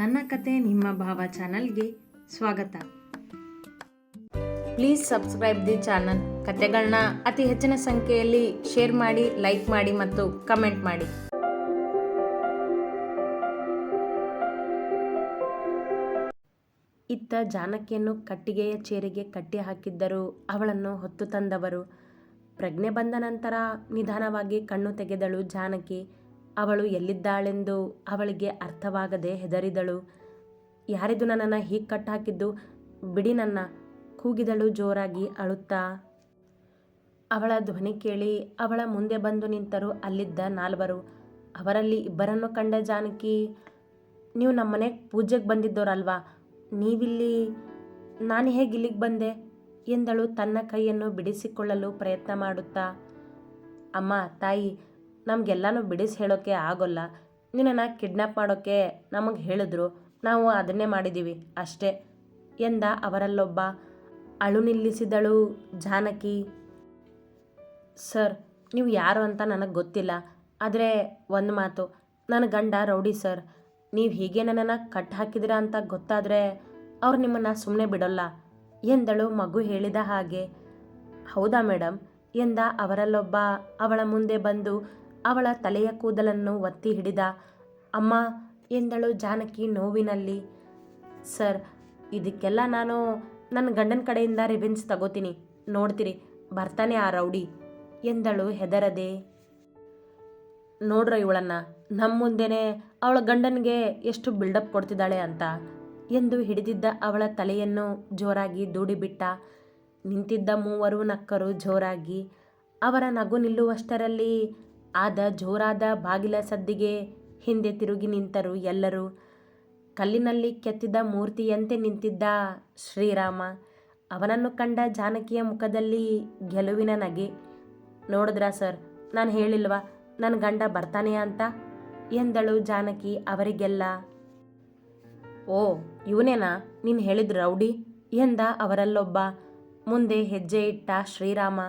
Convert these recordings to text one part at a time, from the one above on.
ನನ್ನ ಕತೆ ನಿಮ್ಮ ಭಾವ ಚಾನಲ್ಗೆ ಸ್ವಾಗತ. Please subscribe the channel. ಕತೆಗಳನ್ನ ಅತಿ ಹೆಚ್ಚಿನ ಸಂಖ್ಯೆಯಲ್ಲಿ ಶೇರ್ ಮಾಡಿ, ಲೈಕ್ ಮಾಡಿ ಮತ್ತು ಕಮೆಂಟ್ ಮಾಡಿ. ಇತ್ತ ಜಾನಕಿಯನ್ನು ಕಟ್ಟಿಗೆಯ ಚೇರಿಗೆ ಕಟ್ಟಿ ಹಾಕಿದ್ದರು ಅವಳನ್ನು ಹೊತ್ತು ತಂದವರು. ಪ್ರಜ್ಞೆ ಬಂದ ನಂತರ ನಿಧಾನವಾಗಿ ಕಣ್ಣು ತೆಗೆದಳು ಜಾನಕಿ. ಅವಳು ಎಲ್ಲಿದ್ದಾಳೆಂದು ಅವಳಿಗೆ ಅರ್ಥವಾಗದೆ ಹೆದರಿದಳು. ಯಾರಿದು ನನ್ನನ್ನು ಹೀಗೆ ಕಟ್ಟಾಕಿದ್ದು? ಬಿಡಿ ನನ್ನ. ಕೂಗಿದಳು ಜೋರಾಗಿ ಅಳುತ್ತಾ. ಅವಳ ಧ್ವನಿ ಕೇಳಿ ಅವಳ ಮುಂದೆ ಬಂದು ನಿಂತರು ಅಲ್ಲಿದ್ದ ನಾಲ್ವರು. ಅವರಲ್ಲಿ ಇಬ್ಬರನ್ನು ಕಂಡ ಜಾನಕಿ, ನೀವು ನಮ್ಮನೆಗೆ ಪೂಜೆಗೆ ಬಂದಿದ್ದೋರಲ್ವಾ? ನೀವಿಲ್ಲಿ, ನಾನು ಹೇಗೆ ಇಲ್ಲಿಗೆ ಬಂದೆ? ಎಂದಳು ತನ್ನ ಕೈಯನ್ನು ಬಿಡಿಸಿಕೊಳ್ಳಲು ಪ್ರಯತ್ನ ಮಾಡುತ್ತಾ. ಅಮ್ಮ, ತಾಯಿ ನಮಗೆಲ್ಲನೂ ಬಿಡಿಸಿ ಹೇಳೋಕ್ಕೆ ಆಗೋಲ್ಲ. ನಿನ್ನನ್ನು ಕಿಡ್ನಾಪ್ ಮಾಡೋಕ್ಕೆ ನಮಗೆ ಹೇಳಿದ್ರು. ನಾವು ಅದನ್ನೇ ಮಾಡಿದ್ದೀವಿ ಅಷ್ಟೇ. ಎಂದ ಅವರಲ್ಲೊಬ್ಬ ಅಳು ನಿಲ್ಲಿಸಿದಳು ಜಾನಕಿ. ಸರ್, ನೀವು ಯಾರು ಅಂತ ನನಗೆ ಗೊತ್ತಿಲ್ಲ. ಆದರೆ ಒಂದು ಮಾತು, ನನ್ನ ಗಂಡ ರೌಡಿ ಸರ್. ನೀವು ಹೀಗೆ ನನ್ನನ್ನು ಕಟ್ ಹಾಕಿದಿರ ಅಂತ ಗೊತ್ತಾದರೆ ಅವ್ರು ನಿಮ್ಮನ್ನು ಸುಮ್ಮನೆ ಬಿಡೋಲ್ಲ, ಎಂದಳು ಮಗು ಹೇಳಿದ ಹಾಗೆ. ಹೌದಾ ಮೇಡಮ್ ಎಂದ ಅವರಲ್ಲೊಬ್ಬ ಅವಳ ಮುಂದೆ ಬಂದು ಅವಳ ತಲೆಯ ಕೂದಲನ್ನು ಒತ್ತಿ ಹಿಡಿದ, ಅಮ್ಮ, ಎಂದಳು ಜಾನಕಿ ನೋವಿನಲ್ಲಿ. ಸರ್, ಇದಕ್ಕೆಲ್ಲ ನಾನು ನನ್ನ ಗಂಡನ ಕಡೆಯಿಂದ ರಿವೆನ್ಸ್ ತಗೋತೀನಿ. ನೋಡ್ತೀರಿ, ಬರ್ತಾನೆ ಆ ರೌಡಿ, ಎಂದಳು ಹೆದರದೆ. ನೋಡ್ರ ಇವಳನ್ನ ನಮ್ಮ ಮುಂದೆನೇ ಅವಳ ಗಂಡನಿಗೆ ಎಷ್ಟು ಬಿಲ್ಡಪ್ ಕೊಡ್ತಿದ್ದಾಳೆ ಅಂತ, ಎಂದು ಹಿಡಿದಿದ್ದ ಅವಳ ತಲೆಯನ್ನು ಜೋರಾಗಿ ದೂಡಿಬಿಟ್ಟ. ನಿಂತಿದ್ದ ಮೂವರು ನಕ್ಕರು ಜೋರಾಗಿ ಅವರ ನಗು ನಿಲ್ಲುವಷ್ಟರಲ್ಲಿ ಆದ ಜೋರಾದ ಬಾಗಿಲ ಸದ್ದಿಗೆ ಹಿಂದೆ ತಿರುಗಿ ನಿಂತರು ಎಲ್ಲರೂ. ಕಲ್ಲಿನಲ್ಲಿ ಕೆತ್ತಿದ ಮೂರ್ತಿಯಂತೆ ನಿಂತಿದ್ದ ಶ್ರೀರಾಮ, ಅವನನ್ನು ಕಂಡ ಜಾನಕಿಯ ಮುಖದಲ್ಲಿ ಗೆಲುವಿನ ನಗೆ. ನೋಡಿದ್ರಾ ಸರ್, ನಾನು ಹೇಳಿಲ್ವಾ ನನ್ನ ಗಂಡ ಬರ್ತಾನೆ ಅಂತ? ಎಂದಳು ಜಾನಕಿ ಅವರಿಗೆಲ್ಲ. ಓ, ಇವನೇನಾ, ನೀನು ಹೇಳಿದ ರೌಡಿ? ಎಂದ ಅವರಲ್ಲೊಬ್ಬ, ಮುಂದೆ ಹೆಜ್ಜೆ ಇಟ್ಟ ಶ್ರೀರಾಮ.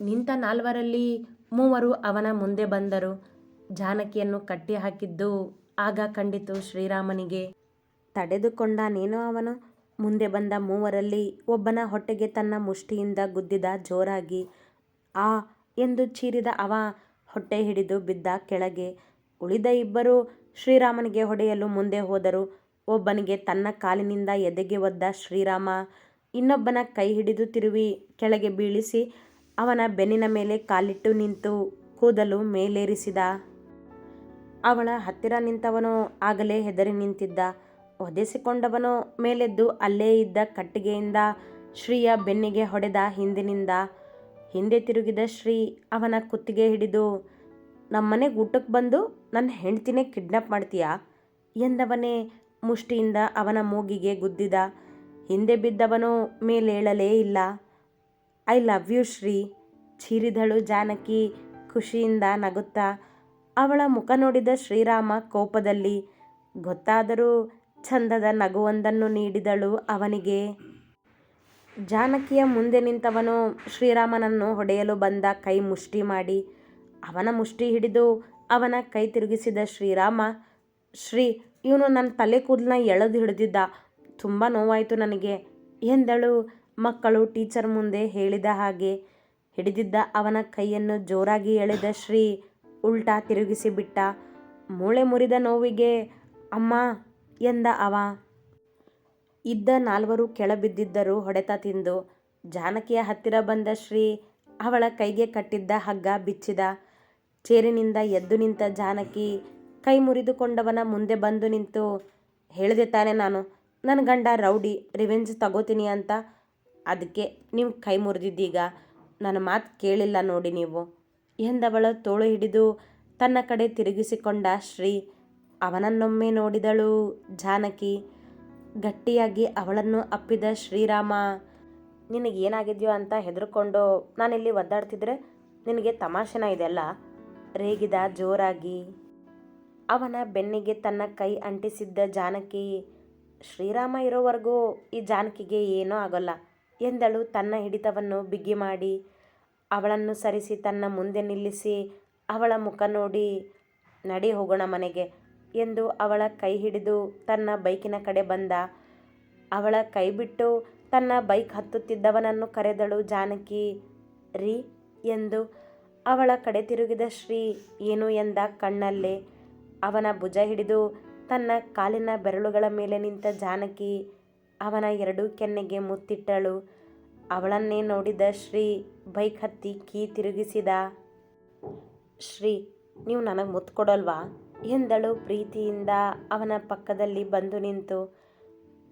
ನಿಂತ ನಾಲ್ವರಲ್ಲಿ ಮೂವರು ಅವನ ಮುಂದೆ ಬಂದರು. ಜಾನಕಿಯನ್ನು ಕಟ್ಟಿ ಹಾಕಿದ್ದು. ಆಗ ಕಂಡಿತು ಶ್ರೀರಾಮನಿಗೆ, ತಡೆದುಕೊಂಡ ನೀನು ಅವನು? ಮುಂದೆ ಬಂದ ಮೂವರಲ್ಲಿ ಒಬ್ಬನ ಹೊಟ್ಟೆಗೆ ತನ್ನ ಮುಷ್ಟಿಯಿಂದ ಗುದ್ದಿದ ಜೋರಾಗಿ, ಆ, ಎಂದು ಚೀರಿದ ಅವ ಹೊಟ್ಟೆ ಹಿಡಿದು ಬಿದ್ದ ಕೆಳಗೆ. ಉಳಿದ ಇಬ್ಬರು ಶ್ರೀರಾಮನಿಗೆ ಹೊಡೆಯಲು ಮುಂದೆ ಹೋದರು. ಒಬ್ಬನಿಗೆ ತನ್ನ ಕಾಲಿನಿಂದ ಎದೆಗೆ ಒದ್ದ ಶ್ರೀರಾಮ, ಇನ್ನೊಬ್ಬನ ಕೈ ಹಿಡಿದು ತಿರುವಿ ಕೆಳಗೆ ಬೀಳಿಸಿ ಅವನ ಬೆನ್ನಿನ ಮೇಲೆ ಕಾಲಿಟ್ಟು ನಿಂತು ಕೂದಲು ಮೇಲೇರಿಸಿದ. ಅವಳ ಹತ್ತಿರ ನಿಂತವನು ಆಗಲೇ ಹೆದರಿ ನಿಂತಿದ್ದ. ಒದೆಸಿಕೊಂಡವನು ಮೇಲೆದ್ದು ಅಲ್ಲೇ ಇದ್ದ ಕಟ್ಟಿಗೆಯಿಂದ ಶ್ರೀಯ ಬೆನ್ನಿಗೆ ಹೊಡೆದ ಹಿಂದಿನಿಂದ. ಹಿಂದೆ ತಿರುಗಿದ ಶ್ರೀ ಅವನ ಕುತ್ತಿಗೆ ಹಿಡಿದು ನಮ್ಮನೆಗೆ ಊಟಕ್ಕೆ ಬಂದು ನನ್ನ ಹೆಂಡ್ತಿನೇ ಕಿಡ್ನಾಪ್ ಮಾಡ್ತೀಯಾ? ಎಂದವನೇ ಮುಷ್ಟಿಯಿಂದ ಅವನ ಮೂಗಿಗೆ ಗುದ್ದಿದ. ಹಿಂದೆ ಬಿದ್ದವನು ಮೇಲೇಳಲೇ ಇಲ್ಲ. I love you Shri. ಚೀರಿದಳು Janaki ಖುಷಿಯಿಂದ ನಗುತ್ತಾ, ಅವಳ ಮುಖ ನೋಡಿದ ಶ್ರೀರಾಮ ಕೋಪದಲ್ಲಿ, ಗೊತ್ತಾದರೂ ಚಂದದ ನಗುವೊಂದನ್ನು ನೀಡಿದಳು ಅವನಿಗೆ. ಜಾನಕಿಯ ಮುಂದೆ ನಿಂತವನು ಶ್ರೀರಾಮನನ್ನು ಹೊಡೆಯಲು ಬಂದ ಕೈ ಮುಷ್ಟಿ ಮಾಡಿ, ಅವನ ಮುಷ್ಟಿ ಹಿಡಿದು ಅವನ ಕೈ ತಿರುಗಿಸಿದ ಶ್ರೀರಾಮ, ಶ್ರೀ, ಇವನು ನನ್ನ ತಲೆ ಕೂದಲನ್ನ ಎಳೆದು ಹಿಡಿದಿದ್ದ, ತುಂಬ ನೋವಾಯಿತು ನನಗೆ ಎಂದಳು. ಮಕ್ಕಳು ಟೀಚರ್ ಮುಂದೆ ಹೇಳಿದ ಹಾಗೆ ಹಿಡಿದಿದ್ದ ಅವನ ಕೈಯನ್ನು ಜೋರಾಗಿ ಎಳೆದ ಶ್ರೀ ಉಲ್ಟಾ ತಿರುಗಿಸಿ ಬಿಟ್ಟ ಮೂಳೆ ಮುರಿದ ನೋವಿಗೆ ಅಮ್ಮ ಎಂದ ಅವ. ಇದ್ದ ನಾಲ್ವರು ಕೆಳಬಿದ್ದಿದ್ದರು ಹೊಡೆತ ತಿಂದು, ಜಾನಕಿಯ ಹತ್ತಿರ ಬಂದ ಶ್ರೀ ಅವಳ ಕೈಗೆ ಕಟ್ಟಿದ್ದ ಹಗ್ಗ ಬಿಚ್ಚಿದ. ಚೇರಿನಿಂದ ಎದ್ದು ನಿಂತ ಜಾನಕಿ ಕೈ ಮುರಿದುಕೊಂಡವನ ಮುಂದೆ ಬಂದು ನಿಂತು, ಹೇಳಿದೆ ತಾನೆ ನಾನು ನನ್ನ ಗಂಡ ರೌಡಿ, ರಿವೆಂಜ್ ತಗೋತೀನಿ ಅಂತ ಅದಕ್ಕೆ ನೀವು ಕೈ ಮುರಿದಿದ್ದೀಗ? ನನ್ನ ಮಾತು ಕೇಳಿಲ್ಲ ನೋಡಿ ನೀವು. ಎಂದವಳು ತೋಳು ಹಿಡಿದು ತನ್ನ ಕಡೆ ತಿರುಗಿಸಿಕೊಂಡ ಶ್ರೀ ಅವನನ್ನೊಮ್ಮೆ ನೋಡಿದಳು ಜಾನಕಿ. ಗಟ್ಟಿಯಾಗಿ ಅವಳನ್ನು ಅಪ್ಪಿದ ಶ್ರೀರಾಮ, ನಿನಗೇನಾಗಿದೆಯೋ ಅಂತ ಹೆದರ್ಕೊಂಡು ನಾನಿಲ್ಲಿ ಒದ್ದಾಡ್ತಿದ್ರೆ ನಿನಗೆ ತಮಾಷೆನ ಇದೆಲ್ಲ? ರೇಗಿದ ಜೋರಾಗಿ. ಅವನ ಬೆನ್ನಿಗೆ ತನ್ನ ಕೈ ಅಂಟಿಸಿದ್ದ ಜಾನಕಿ, ಶ್ರೀರಾಮ ಇರೋವರೆಗೂ ಈ ಜಾನಕಿಗೆ ಏನೂ ಆಗೋಲ್ಲ. ಎಂದಳು ತನ್ನ ಹಿಡಿತವನ್ನು ಬಿಗಿ ಮಾಡಿ. ಅವಳನ್ನು ಸರಿಸಿ ತನ್ನ ಮುಂದೆ ನಿಲ್ಲಿಸಿ, ಅವಳ ಮುಖ ನೋಡಿ, ನಡಿ ಹೋಗೋಣ ಮನೆಗೆ ಎಂದು ಅವಳ ಕೈ ಹಿಡಿದು ತನ್ನ ಬೈಕಿನ ಕಡೆ ಬಂದ. ಅವಳ ಕೈ ಬಿಟ್ಟು ತನ್ನ ಬೈಕ್ ಹತ್ತುತ್ತಿದ್ದವನನ್ನು ಕರೆದಳು ಜಾನಕಿ, ರೀ ಎಂದು. ಅವಳ ಕಡೆ ತಿರುಗಿದ ಶ್ರೀ, ಏನು ಎಂದ ಕಣ್ಣಲ್ಲೇ? ಅವನ ಭುಜ ಹಿಡಿದು ತನ್ನ ಕಾಲಿನ ಬೆರಳುಗಳ ಮೇಲೆ ನಿಂತ ಜಾನಕಿ ಅವನ ಎರಡು ಕೆನ್ನೆಗೆ ಮುತ್ತಿಟ್ಟಳು. ಅವಳನ್ನೇ ನೋಡಿದ ಶ್ರೀ ಬೈಕ್ ಹತ್ತಿ ಕೀ ತಿರುಗಿಸಿದ, ಶ್ರೀ, ನೀವು ನನಗೆ ಮುತ್ತು ಕೊಡೋಲ್ವಾ ಎಂದಳು ಪ್ರೀತಿಯಿಂದ ಅವನ ಪಕ್ಕದಲ್ಲಿ ಬಂದು ನಿಂತು.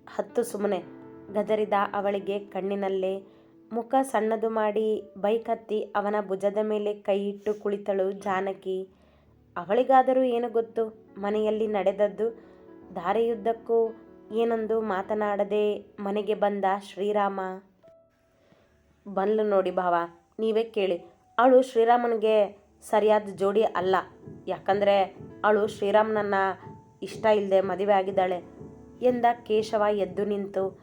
ಹತ್ತು ಸುಮ್ಮನೆ ಗದರಿದ ಅವಳಿಗೆ ಕಣ್ಣಿನಲ್ಲೇ. ಮುಖ ಸಣ್ಣದು ಮಾಡಿ ಬೈಕ್ ಹತ್ತಿ ಅವನ ಭುಜದ ಮೇಲೆ ಕೈ ಇಟ್ಟು ಕುಳಿತಳು ಜಾನಕಿ. ಅವಳಿಗಾದರೂ ಏನು ಗೊತ್ತು? ಮನೆಯಲ್ಲಿ ನಡೆದದ್ದು ದಾರಿಯುದ್ದಕ್ಕೂ ಏನೊಂದು ಮಾತನಾಡದೆ ಮನೆಗೆ ಬಂದ ಶ್ರೀರಾಮ. ಬಂದ್ಲು ನೋಡಿ ಭಾವ, ನೀವೇ ಕೇಳಿ. ಅವಳು ಶ್ರೀರಾಮನಿಗೆ ಸರಿಯಾದ ಜೋಡಿ ಅಲ್ಲ. ಯಾಕಂದರೆ ಅವಳು ಶ್ರೀರಾಮನನ್ನ ಇಷ್ಟ ಇಲ್ಲದೆ ಮದುವೆ ಆಗಿದ್ದಾಳೆ. ಎಂದ ಕೇಶವ ಎದ್ದು ನಿಂತು,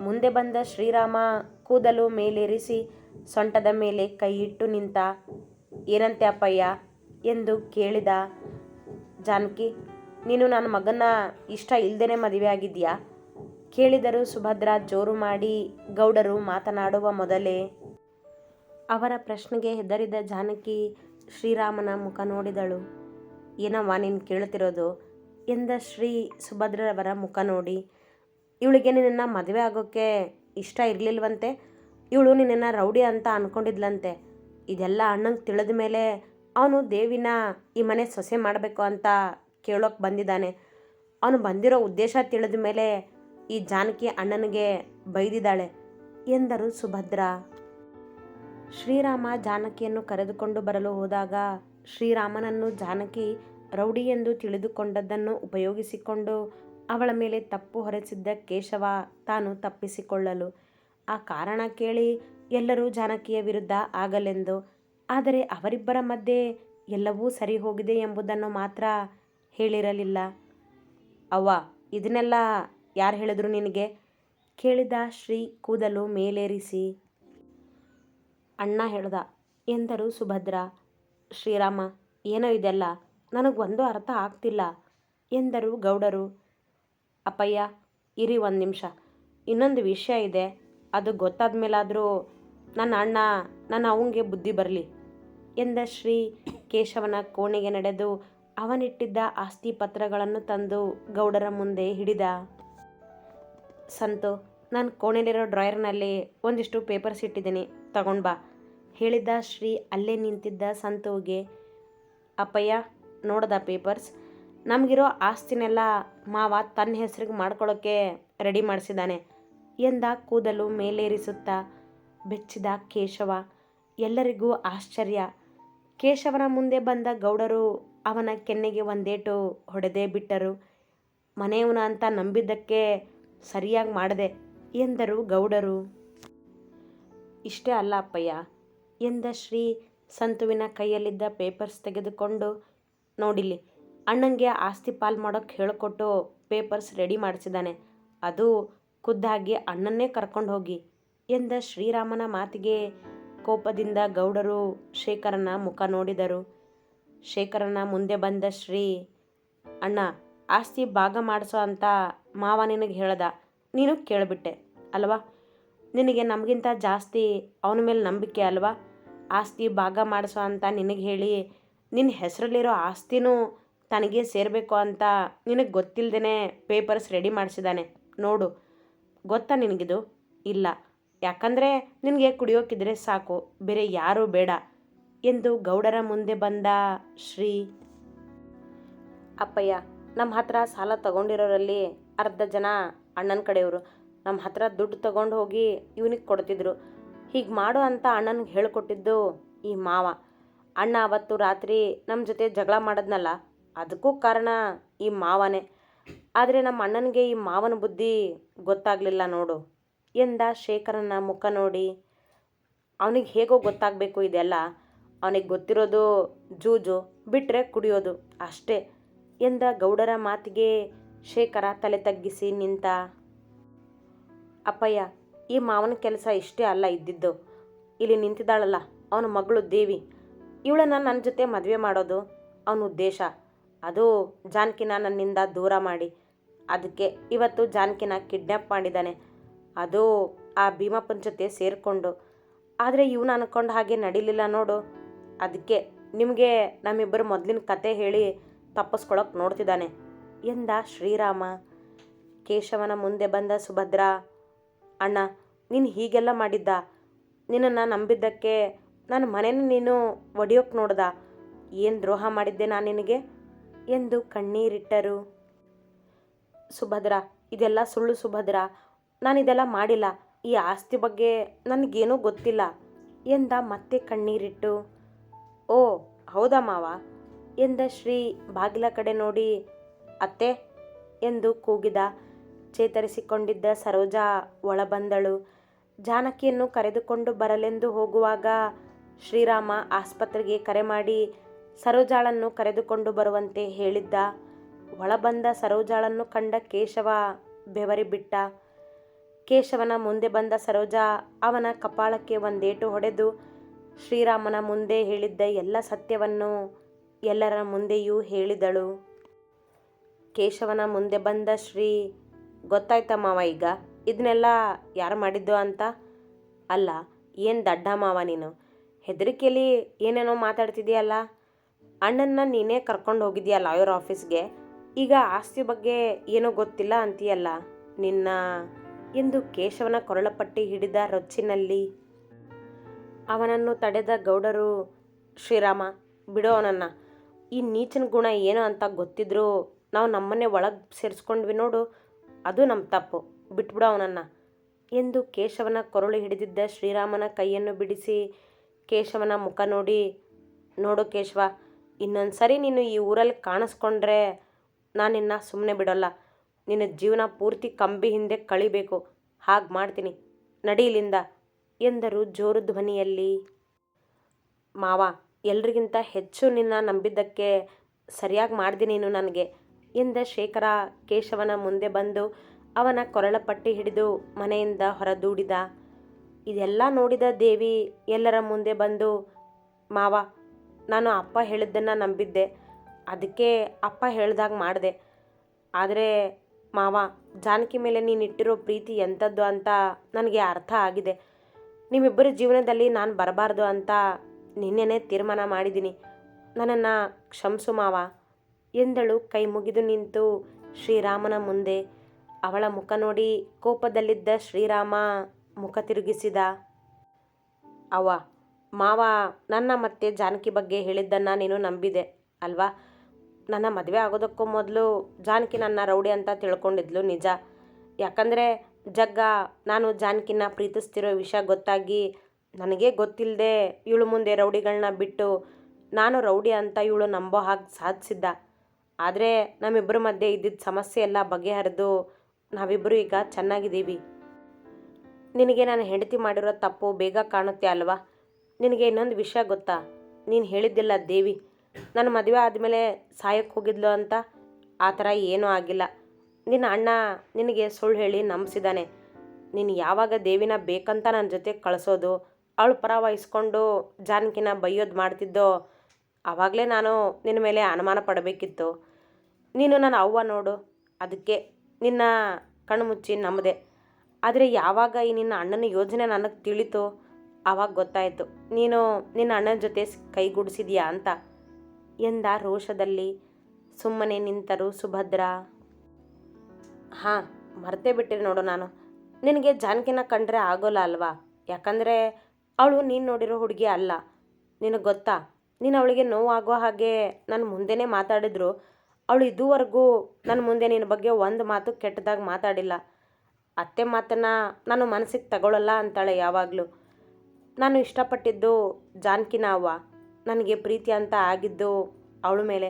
ಮುಂದೆ ಬಂದ ಶ್ರೀರಾಮ ಕೂದಲು ಮೇಲೇರಿಸಿ ಸೊಂಟದ ಮೇಲೆ ಕೈಯಿಟ್ಟು ನಿಂತ, ಏನಂತೆ ಅಪ್ಪಯ್ಯ ಎಂದು ಕೇಳಿದ ಜಾನಕಿ ನೀನು ನನ್ನ ಮಗನ ಇಷ್ಟ ಇಲ್ದೇನೆ ಮದುವೆ ಆಗಿದ್ಯಾ ಕೇಳಿದರು ಸುಭದ್ರ ಜೋರು ಮಾಡಿ ಗೌಡರು ಮಾತನಾಡುವ ಮೊದಲೇ ಅವರ ಪ್ರಶ್ನೆಗೆ ಹೆದರಿದ ಜಾನಕಿ ಶ್ರೀರಾಮನ ಮುಖ ನೋಡಿದಳು. ಏನವ್ವ ನೀನು ಕೇಳ್ತಿರೋದು? ಎಂದ ಶ್ರೀ ಸುಭದ್ರವರ ಮುಖ ನೋಡಿ. ಇವಳಿಗೆ ನಿನ್ನ ಮದುವೆ ಆಗೋಕ್ಕೆ ಇಷ್ಟ ಇರಲಿಲ್ವಂತೆ? ಇವಳು ನಿನ್ನನ್ನು ರೌಡಿ ಅಂತ ಅಂದ್ಕೊಂಡಿದ್ಲಂತೆ ಇದೆಲ್ಲ ಅಣ್ಣಂಗೆ ತಿಳಿದ ಮೇಲೆ ಅವನು ದೇವಿನ ಈ ಮನೆ ಸೊಸೆ ಮಾಡಬೇಕು ಅಂತ ಕೇಳೋಕೆ ಬಂದಿದ್ದಾನೆ. ಅವನು ಬಂದಿರೋ ಉದ್ದೇಶ ತಿಳಿದ ಮೇಲೆ ಈ ಜಾನಕಿ ಅಣ್ಣನಿಗೆ ಬೈದಿದ್ದಾಳೆ. ಎಂದರು ಸುಭದ್ರ. ಶ್ರೀರಾಮ ಜಾನಕಿಯನ್ನು ಕರೆದುಕೊಂಡು ಬರಲು ಹೋದಾಗ ಶ್ರೀರಾಮನನ್ನು ಜಾನಕಿ ರೌಡಿ ಎಂದು ತಿಳಿದುಕೊಂಡದ್ದನ್ನು ಉಪಯೋಗಿಸಿಕೊಂಡು ಅವಳ ಮೇಲೆ ತಪ್ಪು ಹೊರೆಸಿದ್ದ ಕೇಶವ ತಾನು ತಪ್ಪಿಸಿಕೊಳ್ಳಲು. ಆ ಕಾರಣ ಕೇಳಿ ಎಲ್ಲರೂ ಜಾನಕಿಯ ವಿರುದ್ಧ ಆಗಲೆಂದು. ಆದರೆ ಅವರಿಬ್ಬರ ಮಧ್ಯೆ ಎಲ್ಲವೂ ಸರಿ ಹೋಗಿದೆ ಎಂಬುದನ್ನು ಮಾತ್ರ ಹೇಳಿರಲಿಲ್ಲ. ಅವ್ವ, ಇದನ್ನೆಲ್ಲ ಯಾರು ಹೇಳಿದ್ರು ನಿನಗೆ? ಕೇಳಿದ ಶ್ರೀ ಕೂದಲು ಮೇಲೇರಿಸಿ. ಅಣ್ಣ ಹೇಳ್ದ, ಎಂದರು ಸುಭದ್ರ. ಶ್ರೀರಾಮ, ಏನೋ ಇದೆಲ್ಲ? ನನಗೊಂದು ಅರ್ಥ ಆಗ್ತಿಲ್ಲ ಎಂದರು ಗೌಡರು. ಅಪ್ಪಯ್ಯ, ಇರಿ ಒಂದು ನಿಮಿಷ. ಇನ್ನೊಂದು ವಿಷಯ ಇದೆ. ಅದು ಗೊತ್ತಾದ ಮೇಲಾದರೂ ನನ್ನ ಅಣ್ಣ, ನನ್ನ ಅವಂಗೆ ಬುದ್ಧಿ ಬರಲಿ ಎಂದ ಶ್ರೀ ಕೇಶವನ ಕೋಣೆಗೆ ನಡೆದು ಅವನಿಟ್ಟಿದ್ದ ಆಸ್ತಿ ಪತ್ರಗಳನ್ನು ತಂದು ಗೌಡರ ಮುಂದೆ ಹಿಡಿದ. ಸಂತು, ನಾನು ಕೋಣೆಲಿರೋ ಡ್ರಾಯರ್ನಲ್ಲಿ ಒಂದಿಷ್ಟು ಪೇಪರ್ಸ್ ಇಟ್ಟಿದ್ದೀನಿ, ತಗೊಂಡು ಬಾ, ಹೇಳಿದ ಶ್ರೀ ಅಲ್ಲೇ ನಿಂತಿದ್ದ ಸಂತುವಿಗೆ ಅಪ್ಪಯ್ಯ, ನೋಡ್ದ ಪೇಪರ್ಸ್? ನಮಗಿರೋ ಆಸ್ತಿನೆಲ್ಲ ಮಾವ ತನ್ನ ಹೆಸರಿಗೆ ಮಾಡ್ಕೊಳ್ಳೋಕ್ಕೆ ರೆಡಿ ಮಾಡಿಸಿದ್ದಾನೆ ಎಂದ ಕೂದಲು ಮೇಲೇರಿಸುತ್ತಾ ಬೆಚ್ಚಿದ ಕೇಶವ. ಎಲ್ಲರಿಗೂ ಆಶ್ಚರ್ಯ. ಕೇಶವನ ಮುಂದೆ ಬಂದ ಗೌಡರು ಅವನ ಕೆನ್ನೆಗೆ ಒಂದೇಟು ಹೊಡೆದೇ ಬಿಟ್ಟರು. ಮನೆಯವನ ಅಂತ ನಂಬಿದ್ದಕ್ಕೆ ಸರಿಯಾಗಿ ಮಾಡಿದೆ ಎಂದರು ಗೌಡರು. ಇಷ್ಟೇ ಅಲ್ಲ ಅಪ್ಪಯ್ಯ, ಎಂದ ಶ್ರೀ ಸಂತುವಿನ ಕೈಯಲ್ಲಿದ್ದ ಪೇಪರ್ಸ್ ತೆಗೆದುಕೊಂಡು ನೋಡಿಲಿ ಅಣ್ಣಂಗೆ ಆಸ್ತಿ ಪಾಲ್ ಮಾಡೋಕ್ಕೆ ಹೇಳಿಕೊಟ್ಟು ಪೇಪರ್ಸ್ ರೆಡಿ ಮಾಡಿಸಿದ್ದಾನೆ. ಅದು ಖುದ್ದಾಗಿ ಅಣ್ಣನ್ನೇ ಕರ್ಕೊಂಡು ಹೋಗಿ, ಎಂದ ಶ್ರೀರಾಮನ ಮಾತಿಗೆ ಕೋಪದಿಂದ ಗೌಡರು ಶೇಖರನ ಮುಖ ನೋಡಿದರು. ಶೇಖರನ ಮುಂದೆ ಬಂದ ಶ್ರೀ, ಅಣ್ಣ, ಆಸ್ತಿ ಭಾಗ ಮಾಡಿಸೋ ಅಂತ ಮಾವ ನಿನಗೆ ಹೇಳ್ದ. ನೀನು ಕೇಳಿಬಿಟ್ಟೆ, ಅಲ್ವಾ? ನಿನಗೆ ನಮಗಿಂತ ಜಾಸ್ತಿ ಅವನ ಮೇಲೆ ನಂಬಿಕೆ ಅಲ್ವಾ? ಆಸ್ತಿ ಭಾಗ ಮಾಡಿಸೋ ಅಂತ ನಿನಗೆ ಹೇಳಿ ನಿನ್ನ ಹೆಸರಲ್ಲಿರೋ ಆಸ್ತಿನೂ ತನಗೆ ಸೇರಬೇಕು ಅಂತ ನಿನಗೆ ಗೊತ್ತಿಲ್ಲದೇ ಪೇಪರ್ಸ್ ರೆಡಿ ಮಾಡಿಸಿದ್ದಾನೆ ನೋಡು, ಗೊತ್ತಾ ನಿನಗಿದು? ಇಲ್ಲ, ಯಾಕಂದರೆ ನಿನಗೆ ಕುಡಿಯೋಕ್ಕಿದ್ರೆ ಸಾಕು, ಬೇರೆ ಯಾರೂ ಬೇಡ. ಎಂದು ಗೌಡರ ಮುಂದೆ ಬಂದ ಶ್ರೀ ಅಪ್ಪಯ್ಯ ನಮ್ಮ ಹತ್ರ ಸಾಲ ತಗೊಂಡಿರೋರಲ್ಲಿ ಅರ್ಧ ಜನ ಅಣ್ಣನ ಕಡೆಯವರು. ನಮ್ಮ ಹತ್ರ ದುಡ್ಡು ತಗೊಂಡು ಹೋಗಿ ಇವನಿಗೆ ಕೊಡ್ತಿದ್ರು. ಹೀಗೆ ಮಾಡು ಅಂತ ಅಣ್ಣನಿಗೆ ಹೇಳಿಕೊಟ್ಟಿದ್ದು ಈ ಮಾವ. ಅಣ್ಣ ಅವತ್ತು ರಾತ್ರಿ ನಮ್ಮ ಜೊತೆ ಜಗಳ ಮಾಡಿದ್ನಲ್ಲ ಅದಕ್ಕೂ ಕಾರಣ ಈ ಮಾವನೇ. ಆದರೆ ನಮ್ಮ ಅಣ್ಣನಿಗೆ ಈ ಮಾವನ ಬುದ್ಧಿ ಗೊತ್ತಾಗಲಿಲ್ಲ ನೋಡು, ಎಂದ ಶೇಖರನ ಮುಖ ನೋಡಿ. ಅವನಿಗೆ ಹೇಗೋ ಗೊತ್ತಾಗಬೇಕು ಇದೆಲ್ಲ. ಅವನಿಗೆ ಗೊತ್ತಿರೋದು ಜೂಜು ಬಿಟ್ಟರೆ ಕುಡಿಯೋದು ಅಷ್ಟೇ ಎಂದ ಗೌಡರ ಮಾತಿಗೆ ಶೇಖರ ತಲೆ ತಗ್ಗಿಸಿ ನಿಂತ. ಅಪ್ಪಯ್ಯ, ಈ ಮಾವನ ಕೆಲಸ ಇಷ್ಟೇ ಅಲ್ಲ ಇದ್ದಿದ್ದು. ಇಲ್ಲಿ ನಿಂತಿದ್ದಾಳಲ್ಲ, ಅವನ ಮಗಳು ದೇವಿ. ಇವಳನ್ನು ನನ್ನ ಜೊತೆ ಮದುವೆ ಮಾಡೋದು ಅವನ ಉದ್ದೇಶ. ಅದು ಜಾನ್ಕಿನ ನನ್ನಿಂದ ದೂರ ಮಾಡಿ. ಅದಕ್ಕೆ ಇವತ್ತು ಜಾನ್ಕಿನ ಕಿಡ್ನ್ಯಾಪ್ ಮಾಡಿದ್ದಾನೆ. ಅದು ಆ ಭೀಮಪ್ಪನ ಜೊತೆ ಸೇರಿಕೊಂಡು. ಆದರೆ ಇವನು ಅನ್ಕೊಂಡ ಹಾಗೆ ನಡೀಲಿಲ್ಲ ನೋಡು. ಅದಕ್ಕೆ ನಿಮಗೆ ನಮ್ಮಿಬ್ಬರು ಮೊದಲಿನ ಕತೆ ಹೇಳಿ ತಪ್ಪಿಸ್ಕೊಳಕ್ಕೆ ನೋಡ್ತಿದ್ದಾನೆ. ಎಂದ ಶ್ರೀರಾಮ, ಕೇಶವನ ಮುಂದೆ ಬಂದ ಸುಭದ್ರ, ಅಣ್ಣ, ನೀನು ಹೀಗೆಲ್ಲ ಮಾಡಿದ್ದ? ನಿನ್ನನ್ನು ನಂಬಿದ್ದಕ್ಕೆ ನನ್ನ ಮನೇನ ನೀನು ಒಡೆಯೋಕೆ ನೋಡ್ದ? ಏನು ದ್ರೋಹ ಮಾಡಿದ್ದೆ ನಾನು ನಿನಗೆ? ಎಂದು ಕಣ್ಣೀರಿಟ್ಟರು. ಸುಭದ್ರ, ಇದೆಲ್ಲ ಸುಳ್ಳು ಸುಭದ್ರ. ನಾನು ಇದೆಲ್ಲ ಮಾಡಿಲ್ಲ. ಈ ಆಸ್ತಿ ಬಗ್ಗೆ ನನಗೇನೂ ಗೊತ್ತಿಲ್ಲ. ಎಂದ ಮತ್ತೆ ಕಣ್ಣೀರಿಟ್ಟು. ಓ, ಹೌದಾ ಮಾವ? ಎಂದ ಶ್ರೀ ಬಾಗಿಲ ಕಡೆ ನೋಡಿ, ಅತ್ತೆ, ಎಂದು ಕೂಗಿದ, ಚೇತರಿಸಿಕೊಂಡಿದ್ದ ಸರೋಜಾ ಒಳಬಂದಳು. ಜಾನಕಿಯನ್ನು ಕರೆದುಕೊಂಡು ಬರಲೆಂದು ಹೋಗುವಾಗ ಶ್ರೀರಾಮ ಆಸ್ಪತ್ರೆಗೆ ಕರೆ ಮಾಡಿ ಸರೋಜಾಳನ್ನು ಕರೆದುಕೊಂಡು ಬರುವಂತೆ ಹೇಳಿದ್ದ. ಒಳಬಂದ ಸರೋಜಾಳನ್ನು ಕಂಡ ಕೇಶವ ಬೆವರಿ ಬಿಟ್ಟ ಕೇಶವನ ಮುಂದೆ ಬಂದ ಸರೋಜಾ ಅವನ ಕಪಾಳಕ್ಕೆ ಒಂದೇಟು ಹೊಡೆದು ಶ್ರೀರಾಮನ ಮುಂದೆ ಹೇಳಿದ್ದ ಎಲ್ಲ ಸತ್ಯವನ್ನು ಎಲ್ಲರ ಮುಂದೆಯೂ ಹೇಳಿದಳು. ಕೇಶವನ ಮುಂದೆ ಬಂದ ಶ್ರೀ, ಗೊತ್ತಾಯ್ತಾ ಮಾವ ಈಗ? ಇದನ್ನೆಲ್ಲ ಯಾರು ಮಾಡಿದ್ದು ಅಂತ? ಅಲ್ಲ, ಏನು ದಡ್ಡ ಮಾವ ನೀನು? ಹೆದರಿಕೆಯಲ್ಲಿ ಏನೇನೋ ಮಾತಾಡ್ತಿದೆಯಲ್ಲ? ಅಣ್ಣನ್ನ ನೀನೇ ಕರ್ಕೊಂಡು ಹೋಗಿದ್ಯಾ ಲಾಯರ್ ಆಫೀಸ್ಗೆ? ಈಗ ಆಸ್ತಿ ಬಗ್ಗೆ ಏನೋ ಗೊತ್ತಿಲ್ಲ ಅಂತೀಯಲ್ಲ? ನಿನ್ನ ಎಂದು ಕೇಶವನ ಕೊರಳಪಟ್ಟಿ ಹಿಡಿದ ರೊಚ್ಚಿನಲ್ಲಿ ಅವನನ್ನು ತಡೆದ ಗೌಡರು, ಶ್ರೀರಾಮ, ಬಿಡೋ ಅವನನ್ನು. ಈ ನೀಚನ ಗುಣ ಏನು ಅಂತ ಗೊತ್ತಿದ್ರು ನಾವು ನಮ್ಮನ್ನೇ ಒಳಗೆ ಸೇರಿಸ್ಕೊಂಡ್ವಿ ನೋಡು, ಅದು ನಮ್ಮ ತಪ್ಪು, ಬಿಟ್ಬಿಡು ಅವನನ್ನು. ಎಂದು ಕೇಶವನ ಕೊರಳು ಹಿಡಿದಿದ್ದ ಶ್ರೀರಾಮನ ಕೈಯನ್ನು ಬಿಡಿಸಿ ಕೇಶವನ ಮುಖ ನೋಡಿ, ನೋಡು ಕೇಶವ ಇನ್ನೊಂದು ಸರಿ ನೀನು ಈ ಊರಲ್ಲಿ ಕಾಣಿಸ್ಕೊಂಡ್ರೆ ನಾನು ನಿನ್ನ ಸುಮ್ಮನೆ ಬಿಡೋಲ್ಲ. ನಿನ್ನ ಜೀವನ ಪೂರ್ತಿ ಕಂಬಿ ಹಿಂದೆ ಕಳಿಬೇಕು. ಹಾಗೆ ಮಾಡ್ತೀನಿ. ನಡೀಲಿಂದ ಎಂದರು ಜೋರು ಧ್ವನಿಯಲ್ಲಿ. ಮಾವ, ಎಲ್ರಿಗಿಂತ ಹೆಚ್ಚು ನಿನ್ನ ನಂಬಿದ್ದಕ್ಕೆ ಸರಿಯಾಗಿ ಮಾಡಿದೆ ನೀನು ನನಗೆ, ಎಂದ ಶೇಖರ ಕೇಶವನ ಮುಂದೆ ಬಂದು ಅವನ ಕೊರಳ ಪಟ್ಟಿ ಹಿಡಿದು ಮನೆಯಿಂದ ಹೊರದೂಡಿದ. ಇದೆಲ್ಲ ನೋಡಿದ ದೇವಿ ಎಲ್ಲರ ಮುಂದೆ ಬಂದು, ಮಾವ, ನಾನು ಅಪ್ಪ ಹೇಳಿದ್ದನ್ನು ನಂಬಿದ್ದೆ, ಅದಕ್ಕೆ ಅಪ್ಪ ಹೇಳ್ದಾಗ ಮಾಡಿದೆ. ಆದರೆ ಮಾವ, ಜಾನಕಿ ಮೇಲೆ ನೀನಿಟ್ಟಿರೋ ಪ್ರೀತಿ ಎಂಥದ್ದು ಅಂತ ನನಗೆ ಅರ್ಥ ಆಗಿದೆ. ನಿಮ್ಮಿಬ್ಬರ ಜೀವನದಲ್ಲಿ ನಾನು ಬರಬಾರ್ದು ಅಂತ ನಿನ್ನೆನೇ ತೀರ್ಮಾನ ಮಾಡಿದ್ದೀನಿ ನನ್ನನ್ನು ಕ್ಷಮಿಸು ಮಾವ, ಎಂದಳು. ಕೈ ಮುಗಿದು ನಿಂತು ಶ್ರೀರಾಮನ ಮುಂದೆ. ಅವಳ ಮುಖ ನೋಡಿ ಕೋಪದಲ್ಲಿದ್ದ ಶ್ರೀರಾಮ ಮುಖ ತಿರುಗಿಸಿದ. ಅವ ಮಾವ, ನನ್ನ ಮತ್ತೆ ಜಾನಕಿ ಬಗ್ಗೆ ಹೇಳಿದ್ದನ್ನು ನೀನು ನಂಬಿದೆ ಅಲ್ವಾ? ನನ್ನ ಮದುವೆ ಆಗೋದಕ್ಕೂ ಮೊದಲು ಜಾನಕಿ ನನ್ನ ರೌಡಿ ಅಂತ ತಿಳ್ಕೊಂಡಿದ್ಲು ನಿಜ. ಯಾಕಂದರೆ ಜಗ್ಗ, ನಾನು ಜಾನಕಿನ ಪ್ರೀತಿಸ್ತಿರೋ ವಿಷಯ ಗೊತ್ತಾಗಿ ನನಗೆ ಗೊತ್ತಿಲ್ಲದೆ ಇವಳು ಮುಂದೆ ರೌಡಿಗಳನ್ನ ಬಿಟ್ಟು ನಾನು ರೌಡಿ ಅಂತ ಇವಳು ನಂಬೋ ಹಾಗೆ ಸಾಧಿಸಿದ್ದ. ಆದರೆ ನಮ್ಮಿಬ್ಬರ ಮಧ್ಯೆ ಇದ್ದಿದ್ದ ಸಮಸ್ಯೆ ಎಲ್ಲ ಬಗೆಹರಿದು ನಾವಿಬ್ಬರು ಈಗ ಚೆನ್ನಾಗಿದ್ದೀವಿ. ನಿನಗೆ ನಾನು ಹೆಂಡತಿ ಮಾಡಿರೋ ತಪ್ಪು ಬೇಗ ಕಾಣುತ್ತೆ ಅಲ್ವಾ? ನಿನಗೆ ಇನ್ನೊಂದು ವಿಷಯ ಗೊತ್ತಾ? ನೀನು ಹೇಳಿದ್ದಿಲ್ಲ ದೇವಿ. ನನ್ನ ಮದುವೆ ಆದಮೇಲೆ ಸಾಯಕ್ಕೆ ಹೋಗಿದ್ಲು ಅಂತ? ಆ ಥರ ಏನೂ ಆಗಿಲ್ಲ. ನಿನ್ನ ಅಣ್ಣ ನಿನಗೆ ಸುಳ್ಳು ಹೇಳಿ ನಂಬಿಸಿದ್ದಾನೆ. ನೀನು ಯಾವಾಗ ದೇವಿನ ಬೇಕಂತ ನನ್ನ ಜೊತೆ ಕಳಿಸೋದು, ಅವಳು ಪರ ವಹಿಸ್ಕೊಂಡು ಜಾನಕಿನ ಬೈಯೋದು ಮಾಡ್ತಿದ್ದೋ ಆವಾಗಲೇ ನಾನು ನಿನ್ನ ಮೇಲೆ ಅನುಮಾನ ಪಡಬೇಕಿತ್ತು. ನೀನು ನನ್ನ ಅವ್ವ ನೋಡು, ಅದಕ್ಕೆ ನಿನ್ನ ಕಣ್ಣು ಮುಚ್ಚಿ ನಂಬದೆ. ಆದರೆ ಯಾವಾಗ ಈ ನಿನ್ನ ಅಣ್ಣನ ಯೋಜನೆ ನನಗೆ ತಿಳಿತು ಆವಾಗ ಗೊತ್ತಾಯಿತು. ನೀನು ನಿನ್ನ ಅಣ್ಣನ ಜೊತೆ ಕೈಗೂಡಿಸಿದ್ಯಾ ಅಂತ. ಎಂದ ರೋಷದಲ್ಲಿ ಸುಮ್ಮನೆ ನಿಂತರು ಸುಭದ್ರ. ಹಾಂ, ಮರ್ತೇ ಬಿಟ್ಟಿರಿ ನೋಡು ನಾನು. ನಿನಗೆ ಜಾನಕಿನ ಕಂಡ್ರೆ ಆಗೋಲ್ಲ ಅಲ್ವಾ? ಯಾಕಂದರೆ ಅವಳು ನೀನು ನೋಡಿರೋ ಹುಡುಗಿ ಅಲ್ಲ. ನಿನಗೆ ಗೊತ್ತಾ? ನೀನು ಅವಳಿಗೆ ನೋವಾಗೋ ಹಾಗೆ ನನ್ನ ಮುಂದೆನೇ ಮಾತಾಡಿದ್ರು. ಅವಳು ಇದುವರೆಗೂ ನನ್ನ ಮುಂದೆ ನಿನ್ನ ಬಗ್ಗೆ ಒಂದು ಮಾತು ಕೆಟ್ಟದಾಗಿ ಮಾತಾಡಿಲ್ಲ. ಅತ್ತೆ ಮಾತನ್ನು ನಾನು ಮನಸ್ಸಿಗೆ ತಗೊಳ್ಳಲ್ಲ ಅಂತಾಳೆ ಯಾವಾಗಲೂ. ನಾನು ಇಷ್ಟಪಟ್ಟಿದ್ದು ಜಾನಕಿನ ಅವ್ವ. ನನಗೆ ಪ್ರೀತಿ ಅಂತ ಆಗಿದ್ದು ಅವಳ ಮೇಲೆ.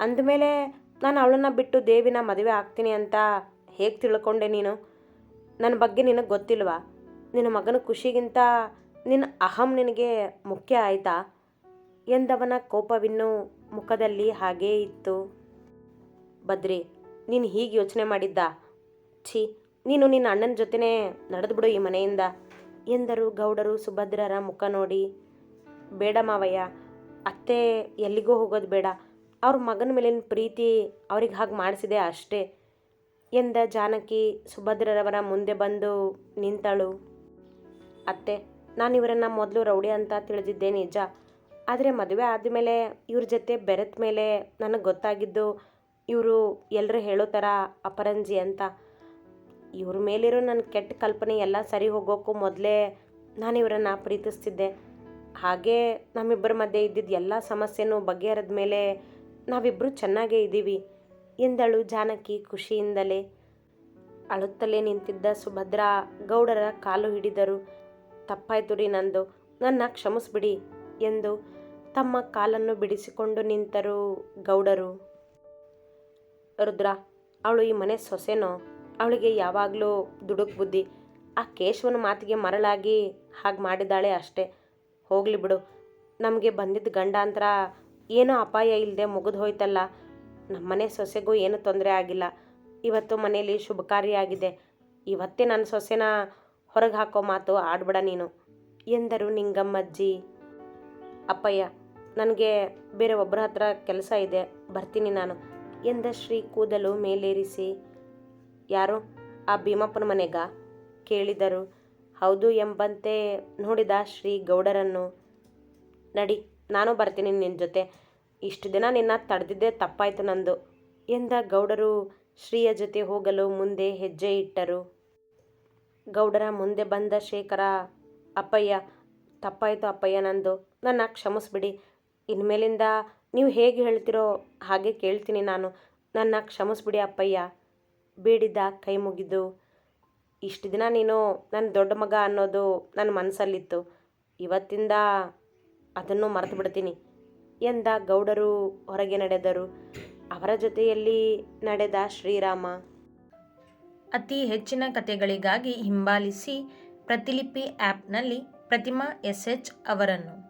ಅಂದಮೇಲೆ ನಾನು ಅವಳನ್ನು ಬಿಟ್ಟು ದೇವಿನ ಮದುವೆ ಆಗ್ತೀನಿ ಅಂತ ಹೇಗೆ ತಿಳ್ಕೊಂಡೆ ನೀನು? ನನ್ನ ಬಗ್ಗೆ ನಿನಗೆ ಗೊತ್ತಿಲ್ವಾ? ನಿನ್ನ ಮಗನ ಖುಷಿಗಿಂತ ನಿನ್ನ ಅಹಂ ನಿನಗೆ ಮುಖ್ಯ ಆಯಿತಾ? ಎಂದವನ ಕೋಪವಿನ್ನು ಮುಖದಲ್ಲಿ ಹಾಗೇ ಇತ್ತು. ಬದ್ರಿ ನೀನು ಹೀಗೆ ಯೋಚನೆ ಮಾಡಿದ್ದ? ಛೀ, ನೀನು ನಿನ್ನ ಅಣ್ಣನ ಜೊತೆನೇ ನಡೆದುಬಿಡು ಈ ಮನೆಯಿಂದ, ಎಂದರು ಗೌಡರು ಸುಭದ್ರರ ಮುಖ ನೋಡಿ. ಬೇಡ ಮಾವಯ್ಯ, ಅತ್ತೆ ಎಲ್ಲಿಗೂ ಹೋಗೋದು ಬೇಡ. ಅವ್ರ ಮಗನ ಮೇಲಿನ ಪ್ರೀತಿ ಅವ್ರಿಗೆ ಹಾಗೆ ಮಾಡಿಸಿದೆ ಅಷ್ಟೇ. ಎಂದ ಜಾನಕಿ ಸುಭದ್ರರವರ ಮುಂದೆ ಬಂದು ನಿಂತಳು. ಅತ್ತೆ, ನಾನು ಇವರನ್ನು ಮೊದಲು ರೌಡಿ ಅಂತ ತಿಳಿದಿದ್ದೆ ನಿಜ. ಆದರೆ ಮದುವೆ ಆದಮೇಲೆ ಇವ್ರ ಜೊತೆ ಬೆರೆತ ಮೇಲೆ ನನಗೆ ಗೊತ್ತಾಗಿದ್ದು ಇವರು ಎಲ್ಲರೂ ಹೇಳೋ ಥರ ಅಪರಂಜಿ ಅಂತ. ಇವ್ರ ಮೇಲಿರೋ ನನ್ನ ಕೆಟ್ಟ ಕಲ್ಪನೆ ಎಲ್ಲ ಸರಿ ಹೋಗೋಕ್ಕೂ ಮೊದಲೇ ನಾನು ಇವರನ್ನು ಪ್ರೀತಿಸ್ತಿದ್ದೆ. ಹಾಗೇ ನಮ್ಮಿಬ್ಬರ ಮಧ್ಯೆ ಇದ್ದಿದ್ದ ಎಲ್ಲ ಸಮಸ್ಯೆನೂ ಬಗೆಹರಿದ ಮೇಲೆ ನಾವಿಬ್ಬರು ಚೆನ್ನಾಗೇ ಇದ್ದೀವಿ, ಎಂದಳು ಜಾನಕಿ ಖುಷಿಯಿಂದಲೇ. ಅಳುತ್ತಲೇ ನಿಂತಿದ್ದ ಸುಭದ್ರ ಗೌಡರ ಕಾಲು ಹಿಡಿದರು. ತಪ್ಪಾಯ್ತು ರೀ ನಂದು, ನನ್ನ ಕ್ಷಮಿಸ್ಬಿಡಿ ಎಂದು ತಮ್ಮ ಕಾಲನ್ನು ಬಿಡಿಸಿಕೊಂಡು ನಿಂತರು ಗೌಡರು. ರುದ್ರ, ಅವಳು ಈ ಮನೆ ಸೊಸೆನೋ? ಅವಳಿಗೆ ಯಾವಾಗಲೂ ದುಡುಕ್ ಬುದ್ಧಿ. ಆ ಕೇಶವನ ಮಾತಿಗೆ ಮರಳಾಗಿ ಹಾಗೆ ಮಾಡಿದ್ದಾಳೆ ಅಷ್ಟೇ. ಹೋಗಲಿ ಬಿಡು, ನಮಗೆ ಬಂದಿದ್ದ ಗಂಡಾಂತರ ಏನೂ ಅಪಾಯ ಇಲ್ಲದೆ ಮುಗಿದು ಹೋಯ್ತಲ್ಲ. ನಮ್ಮನೆ ಸೊಸೆಗೂ ಏನೂ ತೊಂದರೆ ಆಗಿಲ್ಲ. ಇವತ್ತು ಮನೆಯಲ್ಲಿ ಶುಭ ಕಾರ್ಯ ಆಗಿದೆ. ಇವತ್ತೇ ನನ್ನ ಸೊಸೆನ ಹೊರಗೆ ಹಾಕೋ ಮಾತು ಆಡ್ಬೇಡ ನೀನು, ಎಂದರು ನಿಂಗಮ್ಮಜ್ಜಿ. ಅಪ್ಪಯ್ಯ, ನನಗೆ ಬೇರೆ ಒಬ್ಬರ ಹತ್ರ ಕೆಲಸ ಇದೆ, ಬರ್ತೀನಿ ನಾನು, ಎಂದ ಶ್ರೀ ಕೂದಲು ಮೇಲೇರಿಸಿ. ಯಾರು? ಆ ಭೀಮಪ್ಪನ ಮನೆಗ? ಕೇಳಿದರು. ಹೌದು ಎಂಬಂತೆ ನೋಡಿದ ಶ್ರೀ ಗೌಡರನ್ನು. ನಡಿ ನಾನು ಬರ್ತೀನಿ ನಿನ್ನ ಜೊತೆ. ಇಷ್ಟು ದಿನ ನಿನ್ನ ತಡೆದಿದ್ದೆ ತಪ್ಪಾಯಿತು ನಂದು. ಎಂದ ಗೌಡರು ಶ್ರೀಯ ಜೊತೆ ಹೋಗಲು ಮುಂದೆ ಹೆಜ್ಜೆ ಇಟ್ಟರು. ಗೌಡರ ಮುಂದೆ ಬಂದ ಶೇಖರ, ಅಪ್ಪಯ್ಯ, ತಪ್ಪಾಯಿತು ಅಪ್ಪಯ್ಯ ನಂದು. ನನ್ನ ಕ್ಷಮಿಸ್ಬಿಡಿ. ಇನ್ಮೇಲಿಂದ ನೀವು ಹೇಗೆ ಹೇಳ್ತಿರೋ ಹಾಗೆ ಕೇಳ್ತೀನಿ ನಾನು. ನನ್ನ ಕ್ಷಮಿಸ್ಬಿಡಿ ಅಪ್ಪಯ್ಯ. ಬೇಡಿದ ಕೈ ಮುಗಿದು, ಇಷ್ಟು ದಿನ ನೀನು ನನ್ನ ದೊಡ್ಡ ಮಗ ಅನ್ನೋದು ನನ್ನ ಮನಸ್ಸಲ್ಲಿತ್ತು. ಇವತ್ತಿಂದ ಅದನ್ನು ಮರೆತು ಬಿಡ್ತೀನಿ ಎಂದ ಗೌಡರು ಹೊರಗೆ ನಡೆದರು. ಅವರ ಜೊತೆಯಲ್ಲಿ ನಡೆದ ಶ್ರೀರಾಮ ಅತಿ ಹೆಚ್ಚಿನ ಕಥೆಗಳಿಗಾಗಿ ಹಿಂಬಾಲಿಸಿ ಪ್ರತಿಲಿಪಿ ಆ್ಯಪ್ನಲ್ಲಿ ಪ್ರತಿಮಾ ಎಸ್ ಎಚ್ ಅವರನ್ನು.